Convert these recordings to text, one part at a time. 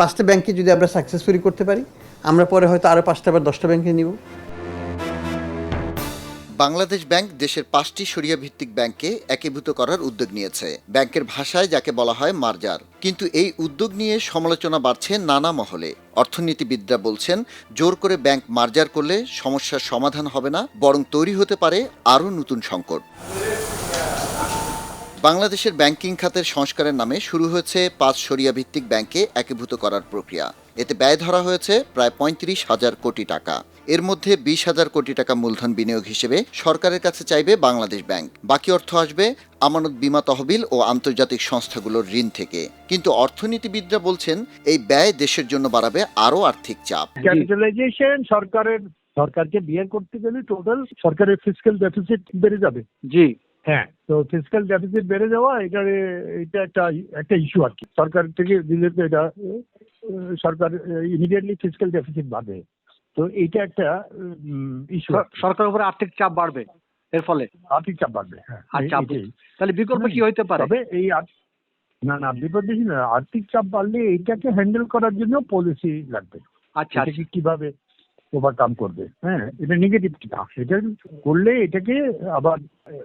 পাঁচটা ব্যাংকে যদি আমরা সাকসেসফুলি করতে পারি, আমরা পরে হয়তো আরও পাঁচটা বা দশটা ব্যাংকে নিব। বাংলাদেশ ব্যাংক দেশের পাঁচটি সরিয়া ভিত্তিক ব্যাংককে একীভূত করার উদ্যোগ নিয়েছে, ব্যাংকের ভাষায় যাকে বলা হয় মার্জার। কিন্তু এই উদ্যোগ নিয়ে সমালোচনা বাড়ছে নানা মহলে। অর্থনীতিবিদরা বলছেন, জোর করে ব্যাংক মার্জার করলে সমস্যার সমাধান হবে না, বরং তৈরি হতে পারে আরও নতুন সংকট। বাংলাদেশের ব্যাংকিং খাতের সংস্কারের নামে শুরু হয়েছে পাঁচ সরিয়া ভিত্তিক ব্যাংকে একীভূত করার প্রক্রিয়া। এতে ব্যয় ধরা হয়েছে প্রায় পঁয়ত্রিশ হাজার কোটি টাকা। এর মধ্যে বিশ হাজার কোটি টাকা মূলধন বিনিয়োগ হিসেবে সরকারের কাছে চাইবে বাংলাদেশ ব্যাংক। বাকি অর্থ আসবে আমানত বিমা তহবিল ও আন্তর্জাতিক সংস্থাগুলোর ঋণ থেকে। কিন্তু অর্থনীতিবিদরা বলছেন এই ব্যয় দেশের জন্য বাড়াবে আরও আর্থিক চাপ। ক্যাপিটালাইজেশন সরকারের সরকারকে বিয়ার করতে গেলে টোটাল সরকারের ফিজিক্যাল ডেফিসিট বেড়ে যাবে। জি। হ্যাঁ তো ফিজিক্যাল ডেফিসিট বেড়ে যাওয়া এটা এটা একটা একটা ইস্যু আর কি। সরকার থেকে দিলে এটা সরকার ইমিডিয়েটলি ফিজিক্যাল ডেফিসিট বাড়বে। তো এইটা একটা ইস্যু সর- সরকারের উপরে আর্থিক চাপ বাড়বে এর ফলে? আর্থিক চাপ বাড়বে হ্যাঁ। তাহলে বিকল্প কি হইতে পারে? তবে এই না না বিপদ না। আর্থিক চাপ বাড়লে এইটাকে হ্যান্ডেল করার জন্য পলিসি লাগবে। আচ্ছা আচ্ছা। এটাকে কীভাবে ওভারকাম করবে। হ্যাঁ এটা নেগেটিভ না। এটা করলে এটাকে আবার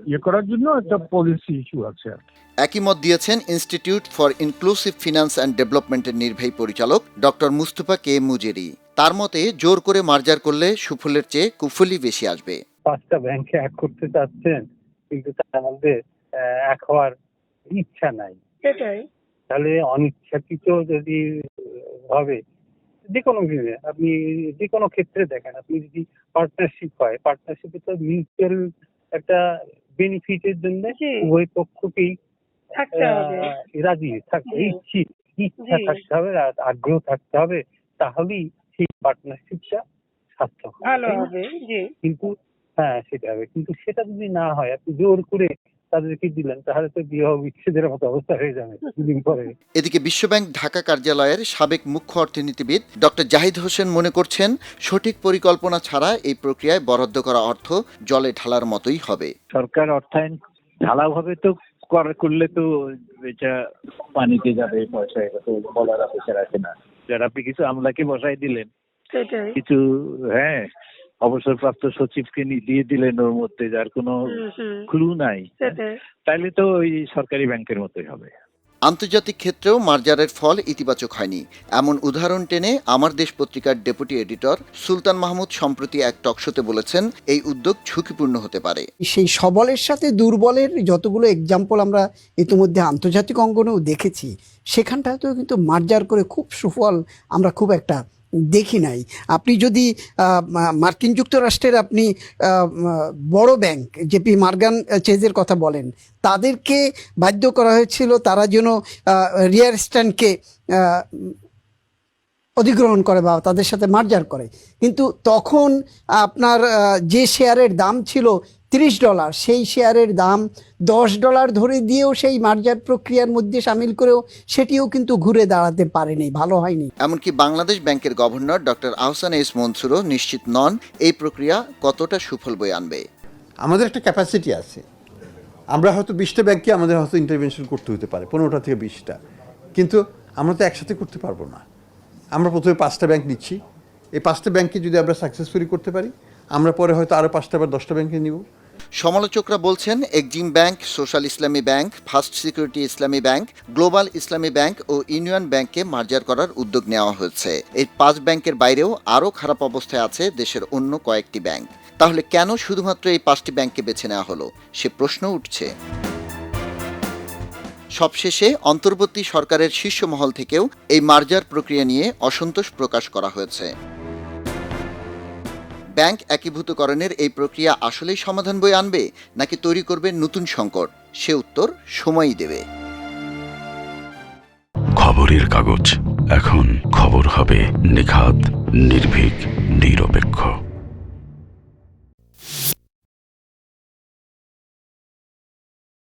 ইয়ে করার জন্য একটা পলিসি ইস্যু আছে আর কি। একই মত দিয়েছেন institute for inclusive finance and ডেভেলপমেন্টের নির্বাহী পরিচালক ডক্টর মুস্তফা কে মুজেরি। তার মতে জোর করে মার্জার করলে সুফলের চেয়ে কুফলি বেশি আসবে। পাঁচটা ব্যাংকে এক করতে চাচ্ছেন কিন্তু তার মধ্যে এক হওয়ার ইচ্ছা নাই। সেটাই। তাহলে অনিচ্ছাকৃত যদি আহ, ভাবে যে কোনো জিনিসে। আপনি যে কোনো ক্ষেত্রে দেখেন আপনি যদি পার্টনারশিপ হয় পার্টনারশিপে তো মিউচুয়াল একটা বেনিফিটের জন্য উভয় পক্ষকেই রাজি থাকতে। ইচ্ছা থাকতে হবে আর আগ্রহ থাকতে হবে তাহলেই সেই পার্টনারশিপটা সার্থক হবে, কিন্তু হ্যাঁ সেটা হবে। কিন্তু সেটা যদি না হয় আপনি জোর করে তাদেরকে দিলেন তাহলে তো বিবাহ বিচ্ছেদের মতো অবস্থা হয়ে যাবে দুদিন পরে। এদিকে বিশ্বব্যাংক ঢাকা কার্যালয়ের সাবেক মুখ্য অর্থনীতিবিদ ডক্টর জাহিদ হোসেন মনে করছেন সঠিক পরিকল্পনা ছাড়া এই প্রক্রিয়ায় বরাদ্দ করা অর্থ জলে ঢালার মতোই হবে। সরকার অর্থায়ন ঢালাওভাবে তো করলে তো এটা পানিতে যাবে পয়সা এটা তো বলার অপেক্ষা রাখে না। যারা আপনি কিছু আমলাকে বসাই দিলেন কিছু হ্যাঁ অবসরপ্রাপ্ত সচিবকে দিয়ে দিলেন ওর মধ্যে যার কোনো ক্লু নাই। তাইলে তো ওই সরকারি ব্যাংকের মতোই হবে। আন্তর্জাতিক ক্ষেত্রেও মার্জারের ফল ইতিবাচক হয়নি। এমন উদাহরণ টেনে আমার দেশ পত্রিকার ডেপুটি এডিটর সুলতান মাহমুদ সম্প্রতি এক টকশোতে বলেছেন এই উদ্যোগ ঝুঁকিপূর্ণ হতে পারে। সেই সবলের সাথে দুর্বলের যতগুলো এক্সাম্পল আমরা ইতিমধ্যে আন্তর্জাতিক অঙ্গনেও দেখেছি সেখানটাতেও কিন্তু মার্জার করে খুব সুফল আমরা খুব একটা দেখি নাই। আপনি যদি মার্কিন যুক্তরাষ্ট্রের আপনি বড় ব্যাংক, জেপি মার্গান চেজের কথা বলেন, তাদেরকে বাধ্য করা হয়েছিল তারা যেন রিয়ার স্ট্যান্ডকে অধিগ্রহণ করে বা তাদের সাথে মার্জার করে। কিন্তু তখন আপনার যে শেয়ারের দাম ছিল তিরিশ ডলার। সেই শেয়ারের দাম দশ ডলার ধরে দিয়েও সেই মার্জার প্রক্রিয়ার মধ্যে সামিল করেও সেটিও কিন্তু ঘুরে দাঁড়াতে পারেনি ভালো হয়নি। এমনকি বাংলাদেশ ব্যাংকের গভর্নর ডক্টর আহসান এস মনসুরও নিশ্চিত নন এই প্রক্রিয়া কতটা সুফল বয়ে আনবে। আমাদের একটা ক্যাপাসিটি আছে। আমরা হয়তো বিশটা ব্যাংকে আমাদের হয়তো ইন্টারভেনশন করতে হতে পারে পনেরোটা থেকে বিশটা। কিন্তু আমরা তো একসাথে করতে পারব না। আমরা প্রথমে পাঁচটা ব্যাংক নিচ্ছি। এই পাঁচটা ব্যাংকে যদি আমরা সাকসেসফুলি করতে পারি আমরা পরে হয়তো আরও পাঁচটা বা দশটা ব্যাংকে নিব। সমালোচকরা বলছেন Exim bank, social Islami bank, first security Islami bank, global Islami bank ও ইউনিয়ন ব্যাংকে মার্জার করার উদ্যোগ নেওয়া হয়েছে। এই পাঁচ ব্যাংকের বাইরেও আরও খারাপ অবস্থায় আছে দেশের অন্য কয়েকটি ব্যাংক। তাহলে কেন শুধুমাত্র এই পাঁচটি ব্যাংককে বেছে নেওয়া হলো? সে প্রশ্ন উঠছে। সবশেষে, অন্তর্বর্তী সরকারের শীর্ষ মহল থেকেও এই মার্জার প্রক্রিয়া নিয়ে অসন্তোষ প্রকাশ করা হয়েছে। ব্যাংক একীভূতকরণের এই প্রক্রিয়া আসলেই সমাধান বই আনবে, নাকি তৈরি করবে নতুন সংকট? সে উত্তর সময়ই দেবে। খবরের কাগজ। এখন খবর হবে নিখাত, নির্ভীক, নিরপেক্ষ।